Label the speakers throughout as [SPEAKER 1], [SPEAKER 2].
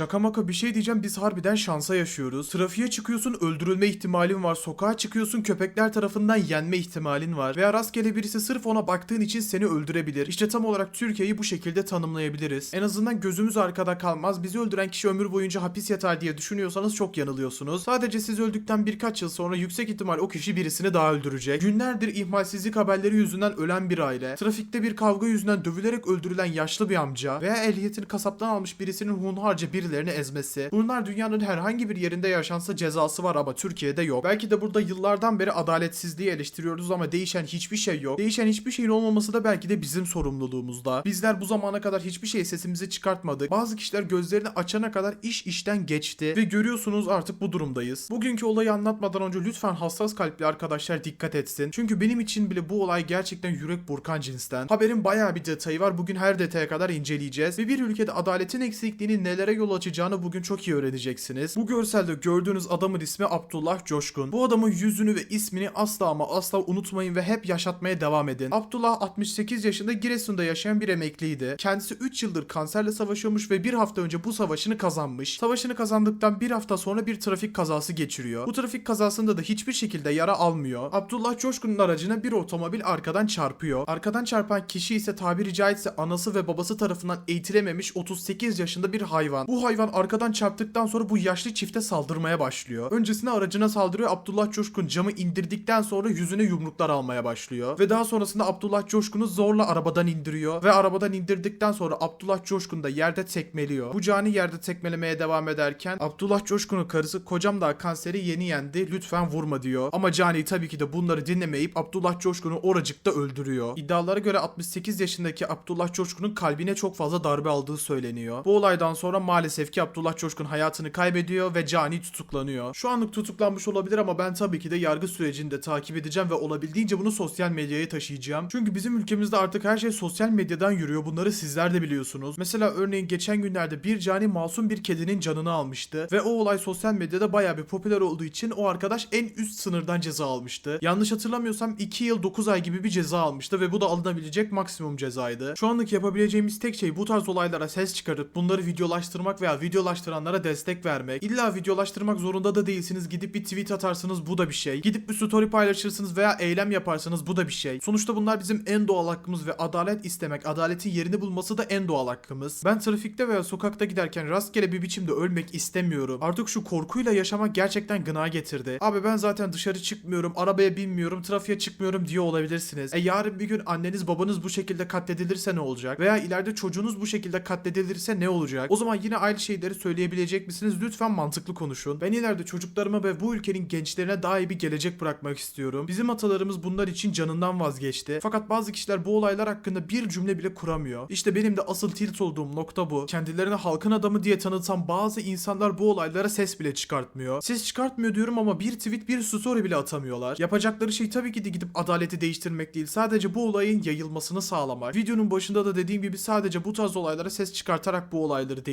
[SPEAKER 1] Şaka maka bir şey diyeceğim biz harbiden şansa yaşıyoruz. Trafiğe çıkıyorsun öldürülme ihtimalin var. Sokağa çıkıyorsun köpekler tarafından yenme ihtimalin var. Veya rastgele birisi sırf ona baktığın için seni öldürebilir. İşte tam olarak Türkiye'yi bu şekilde tanımlayabiliriz. En azından gözümüz arkada kalmaz. Bizi öldüren kişi ömür boyunca hapis yatar diye düşünüyorsanız çok yanılıyorsunuz. Sadece siz öldükten birkaç yıl sonra yüksek ihtimal o kişi birisini daha öldürecek. Günlerdir ihmalsizlik haberleri yüzünden ölen bir aile, trafikte bir kavga yüzünden dövülerek öldürülen yaşlı bir amca veya ehliyetini kasaptan almış birisinin hunharca birilerini ezmesi. Bunlar dünyanın herhangi bir yerinde yaşansa cezası var ama Türkiye'de yok. Belki de burada yıllardan beri adaletsizliği eleştiriyoruz ama değişen hiçbir şey yok. Değişen hiçbir şeyin olmaması da belki de bizim sorumluluğumuzda. Bizler bu zamana kadar hiçbir şey sesimizi çıkartmadık. Bazı kişiler gözlerini açana kadar iş işten geçti ve görüyorsunuz artık bu durumdayız. Bugünkü olayı anlatmadan önce lütfen hassas kalpli arkadaşlar dikkat etsin. Çünkü benim için bile bu olay gerçekten yürek burkan cinsten. Haberin bayağı bir detayı var. Bugün her detaya kadar inceleyeceğiz. Ve bir ülkede adaletin eksikliğinin nelere yol açacağını bugün çok iyi öğreneceksiniz. Bu görselde gördüğünüz adamın ismi Abdullah Coşkun. Bu adamın yüzünü ve ismini asla ama asla unutmayın ve hep yaşatmaya devam edin. Abdullah 68 yaşında Giresun'da yaşayan bir emekliydi. Kendisi 3 yıldır kanserle savaşıyormuş ve bir hafta önce bu savaşını kazanmış. Savaşını kazandıktan bir hafta sonra bir trafik kazası geçiriyor. Bu trafik kazasında da hiçbir şekilde yara almıyor. Abdullah Coşkun'un aracına bir otomobil arkadan çarpıyor. Arkadan çarpan kişi ise tabiri caizse anası ve babası tarafından eğitilememiş 38 yaşında bir hayvan. Bu hayvan arkadan çarptıktan sonra bu yaşlı çifte saldırmaya başlıyor. Öncesinde aracına saldırıyor. Abdullah Coşkun camı indirdikten sonra yüzüne yumruklar almaya başlıyor. Ve daha sonrasında Abdullah Coşkun'u zorla arabadan indiriyor. Ve arabadan indirdikten sonra Abdullah Coşkun da yerde tekmeliyor. Bu cani yerde tekmelemeye devam ederken Abdullah Coşkun'un karısı kocam daha kanseri yeni yendi lütfen vurma diyor. Ama cani tabii ki de bunları dinlemeyip Abdullah Coşkun'u oracıkta öldürüyor. İddialara göre 68 yaşındaki Abdullah Coşkun'un kalbine çok fazla darbe aldığı söyleniyor. Bu olaydan sonra maalesef ki Abdullah Coşkun hayatını kaybediyor ve cani tutuklanıyor. Şu anlık tutuklanmış olabilir ama ben tabii ki de yargı sürecini de takip edeceğim ve olabildiğince bunu sosyal medyaya taşıyacağım. Çünkü bizim ülkemizde artık her şey sosyal medyadan yürüyor. Bunları sizler de biliyorsunuz. Mesela örneğin geçen günlerde bir cani masum bir kedinin canını almıştı ve o olay sosyal medyada bayağı bir popüler olduğu için o arkadaş en üst sınırdan ceza almıştı. Yanlış hatırlamıyorsam 2 yıl 9 ay gibi bir ceza almıştı ve bu da alınabilecek maksimum cezaydı. Şu anlık yapabileceğimiz tek şey bu tarz olaylara ses çıkarıp bunları videolaştırmak veya videolaştıranlara destek vermek. İlla videolaştırmak zorunda da değilsiniz. Gidip bir tweet atarsınız bu da bir şey. Gidip bir story paylaşırsınız veya eylem yaparsanız bu da bir şey. Sonuçta bunlar bizim en doğal hakkımız ve adalet istemek, adaletin yerini bulması da en doğal hakkımız. Ben trafikte veya sokakta giderken rastgele bir biçimde ölmek istemiyorum. Artık şu korkuyla yaşamak gerçekten gına getirdi. Abi ben zaten dışarı çıkmıyorum, arabaya binmiyorum, trafiğe çıkmıyorum diye olabilirsiniz. E yarın bir gün anneniz babanız bu şekilde katledilirse ne olacak? Veya ileride çocuğunuz bu şekilde katledilirse ne olacak? O zaman yine aynı şeyleri söyleyebilecek misiniz? Lütfen mantıklı konuşun. Ben ileride çocuklarıma ve bu ülkenin gençlerine iyi bir gelecek bırakmak istiyorum. Bizim atalarımız bunlar için canından vazgeçti. Fakat bazı kişiler bu olaylar hakkında bir cümle bile kuramıyor. İşte benim de asıl tilt olduğum nokta bu. Kendilerine halkın adamı diye tanıtan bazı insanlar bu olaylara ses bile çıkartmıyor. Ses çıkartmıyor diyorum ama bir tweet bir story bile atamıyorlar. Yapacakları şey tabii ki de gidip adaleti değiştirmek değil. Sadece bu olayın yayılmasını sağlamak. Videonun başında da dediğim gibi sadece bu tarz olaylara ses çıkartarak bu olayları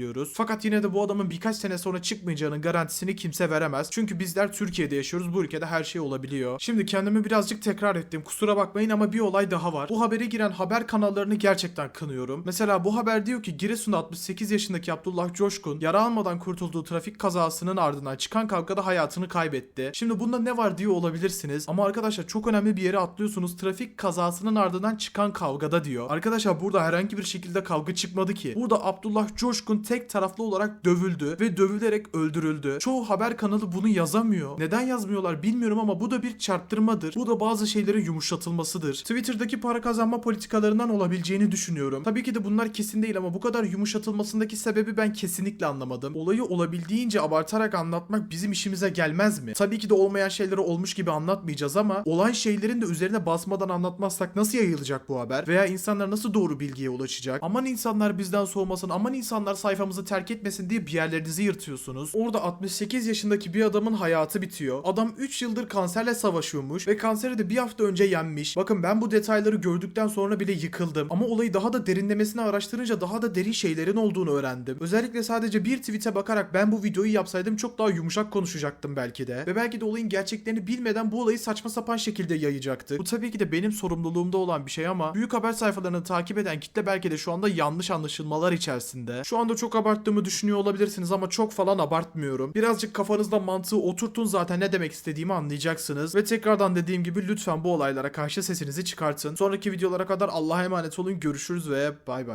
[SPEAKER 1] değiştirebiliyoruz. Fakat yine de bu adamın birkaç sene sonra çıkmayacağının garantisini kimse veremez. Çünkü bizler Türkiye'de yaşıyoruz. Bu ülkede her şey olabiliyor. Şimdi kendimi birazcık tekrar ettim. Kusura bakmayın ama bir olay daha var. Bu habere giren haber kanallarını gerçekten kınıyorum. Mesela bu haber diyor ki Giresun'da 68 yaşındaki Abdullah Coşkun yara almadan kurtulduğu trafik kazasının ardından çıkan kavgada hayatını kaybetti. Şimdi bunda ne var diyor olabilirsiniz. Ama arkadaşlar çok önemli bir yere atlıyorsunuz. Trafik kazasının ardından çıkan kavgada diyor. Arkadaşlar burada herhangi bir şekilde kavga çıkmadı ki. Burada Abdullah Coşkun tek taraflı olarak dövüldü ve dövülerek öldürüldü. Çoğu haber kanalı bunu yazamıyor. Neden yazmıyorlar bilmiyorum ama bu da bir çarptırmadır. Bu da bazı şeyleri yumuşatılmasıdır. Twitter'daki para kazanma politikalarından olabileceğini düşünüyorum. Tabii ki de bunlar kesin değil ama bu kadar yumuşatılmasındaki sebebi ben kesinlikle anlamadım. Olayı olabildiğince abartarak anlatmak bizim işimize gelmez mi? Tabii ki de olmayan şeyleri olmuş gibi anlatmayacağız ama olan şeylerin de üzerine basmadan anlatmazsak nasıl yayılacak bu haber? Veya insanlar nasıl doğru bilgiye ulaşacak? Aman insanlar bizden soğumasın, aman insanlar sayfamızı terk etmesin diye bir yerlerinizi yırtıyorsunuz. Orada 68 yaşındaki bir adamın hayatı bitiyor. Adam 3 yıldır kanserle savaşıyormuş ve kanseri de bir hafta önce yenmiş. Bakın ben bu detayları gördükten sonra bile yıkıldım. Ama olayı daha da derinlemesine araştırınca daha da derin şeylerin olduğunu öğrendim. Özellikle sadece bir tweet'e bakarak ben bu videoyu yapsaydım çok daha yumuşak konuşacaktım belki de. Ve belki de olayın gerçeklerini bilmeden bu olayı saçma sapan şekilde yayacaktı. Bu tabii ki de benim sorumluluğumda olan bir şey ama büyük haber sayfalarını takip eden kitle belki de şu anda yanlış anlaşılmalar içerisinde. Şu anda çok çok abarttığımı düşünüyor olabilirsiniz ama çok falan abartmıyorum. Birazcık kafanızda mantığı oturtun zaten ne demek istediğimi anlayacaksınız. Ve tekrardan dediğim gibi lütfen bu olaylara karşı sesinizi çıkartın. Sonraki videolara kadar Allah'a emanet olun. Görüşürüz ve bay bay.